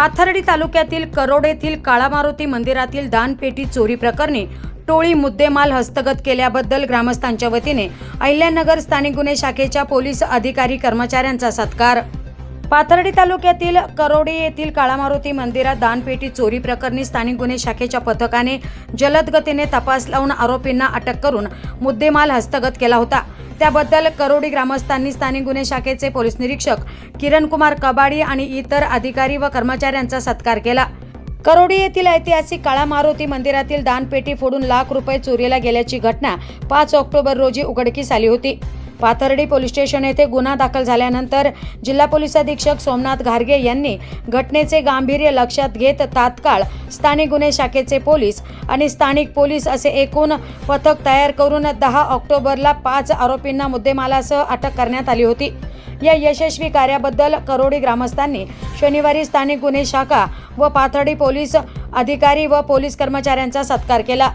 पाथर्डी तालुक्यातील करोड येथील काळामारुती मंदिरातील दानपेटी चोरी प्रकरणी टोळी मुद्देमाल हस्तगत केल्याबद्दल ग्रामस्थांच्या वतीने अहिल्यानगर स्थानिक गुन्हे शाखेच्या पोलीस अधिकारी कर्मचाऱ्यांचा सत्कार. पाथर्डी तालुक्यातील करोडी येथील काळामारुती मंदिरात दानपेटी चोरी प्रकरणी स्थानिक गुन्हे शाखेच्या पथकाने जलदगतीने तपास लावून आरोपींना अटक करून मुद्देमाल हस्तगत केला होता. त्याबद्दल करोडी ग्रामस्थांनी स्थानिक गुन्हे शाखेचे पोलीस निरीक्षक किरण कुमार कबाडी आणि इतर अधिकारी व कर्मचाऱ्यांचा सत्कार केला. करोडी येथील ऐतिहासिक काळा मारुती मंदिरातील दानपेटी फोडून लाख रुपये चोरीला गेल्याची घटना पाच ऑक्टोबर रोजी उघडकीस आली होती. पाथर्डी पोलीस स्टेशन येथे गुन्हा दाखल झाल्यानंतर जिल्हा पोलीस अधीक्षक सोमनाथ घारगे यांनी घटनेचे गांभीर्य लक्षात घेत तात्काळ स्थानिक गुन्हे शाखेचे पोलीस आणि स्थानिक पोलीस असे एकूण पथक तयार करून दहा ऑक्टोबरला पाच आरोपींना मुद्देमालासह अटक करण्यात आली होती. या यशस्वी कार्याबद्दल करोडी ग्रामस्थांनी शनिवारी स्थानिक गुन्हे शाखा व पाथर्डी पोलीस अधिकारी व पोलीस कर्मचाऱ्यांचा सत्कार केला.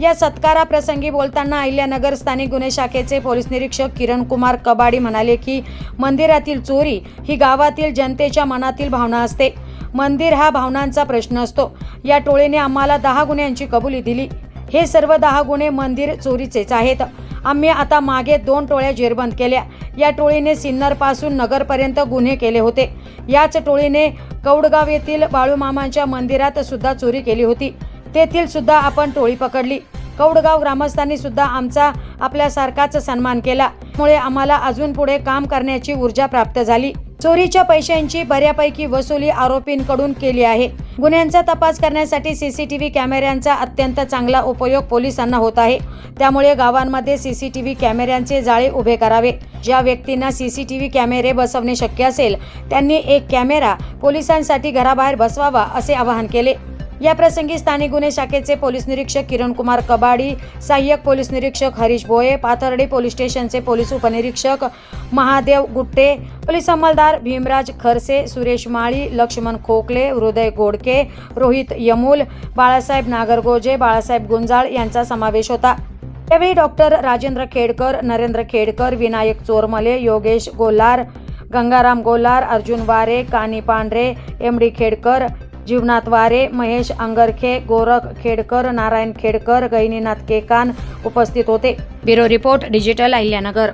या सत्काराप्रसंगी बोलताना अहिल्यानगर स्थानिक गुन्हे शाखेचे पोलीस निरीक्षक किरण कुमार कबाडी म्हणाले की मंदिरातील चोरी ही गावातील जनतेच्या मनातील भावना असते. मंदिर हा भावनांचा प्रश्न असतो. या टोळीने आम्हाला दहा गुन्ह्यांची कबुली दिली. हे सर्व दहा गुन्हे मंदिर चोरीचेच आहेत. आम्ही आता मागे दोन टोळ्या जेरबंद केल्या. या टोळीने सिन्नरपासून नगरपर्यंत गुन्हे केले होते. याच टोळीने कौडगाव येथील बाळूमामांच्या मंदिरात सुद्धा चोरी केली होती. तेथील सुद्धा आपण टोळी पकडली. कौडगाव ग्रामस्थांनी सुद्धा आमचा आपल्यासारखाच सन्मान केला. मुळे आम्हाला अजून पुढे काम करण्याची ऊर्जा प्राप्त झाली. चोरीच्या पैशांची बऱ्यापैकी वसुली आरोपींकडून केली आहे. गुन्ह्यांचा तपास करण्यासाठी सीसीटीव्ही कॅमेऱ्यांचा अत्यंत चांगला उपयोग पोलिसांना होत आहे. त्यामुळे गावांमध्ये सीसीटीव्ही कॅमेऱ्यांचे जाळे उभे करावे. ज्या व्यक्तींना सीसीटीव्ही कॅमेरे बसवणे शक्य असेल त्यांनी एक कॅमेरा पोलिसांसाठी घराबाहेर बसवावा असे आवाहन केले. या प्रसंगी स्थानिक गुन्हे शाखेचे पोलीस निरीक्षक किरण कुमार कबाडी सहाय्यक पोलीस निरीक्षक हरीश भोये पाथर्डी पोलीस स्टेशनचे पोलीस उपनिरीक्षक महादेव गुट्टे पोलीस अंमलदार भीमराज खरसे सुरेश माळी लक्ष्मण खोकले हृदय गोडके रोहित यमूल बाळासाहेब नागरगोजे बाळासाहेब गुंजाळ यांचा समावेश होता. यावेळी डॉक्टर राजेंद्र खेडकर नरेंद्र खेडकर विनायक चोरमले योगेश गोलार गंगाराम गोलार अर्जुन वारे कानी पांढरे एम डी खेडकर जीवनाथ वारे महेश अंगरखे गोरख खेडकर नारायण खेडकर गहिनीनाथ केकान उपस्थित होते. Bureau report digital Ahilyanagar.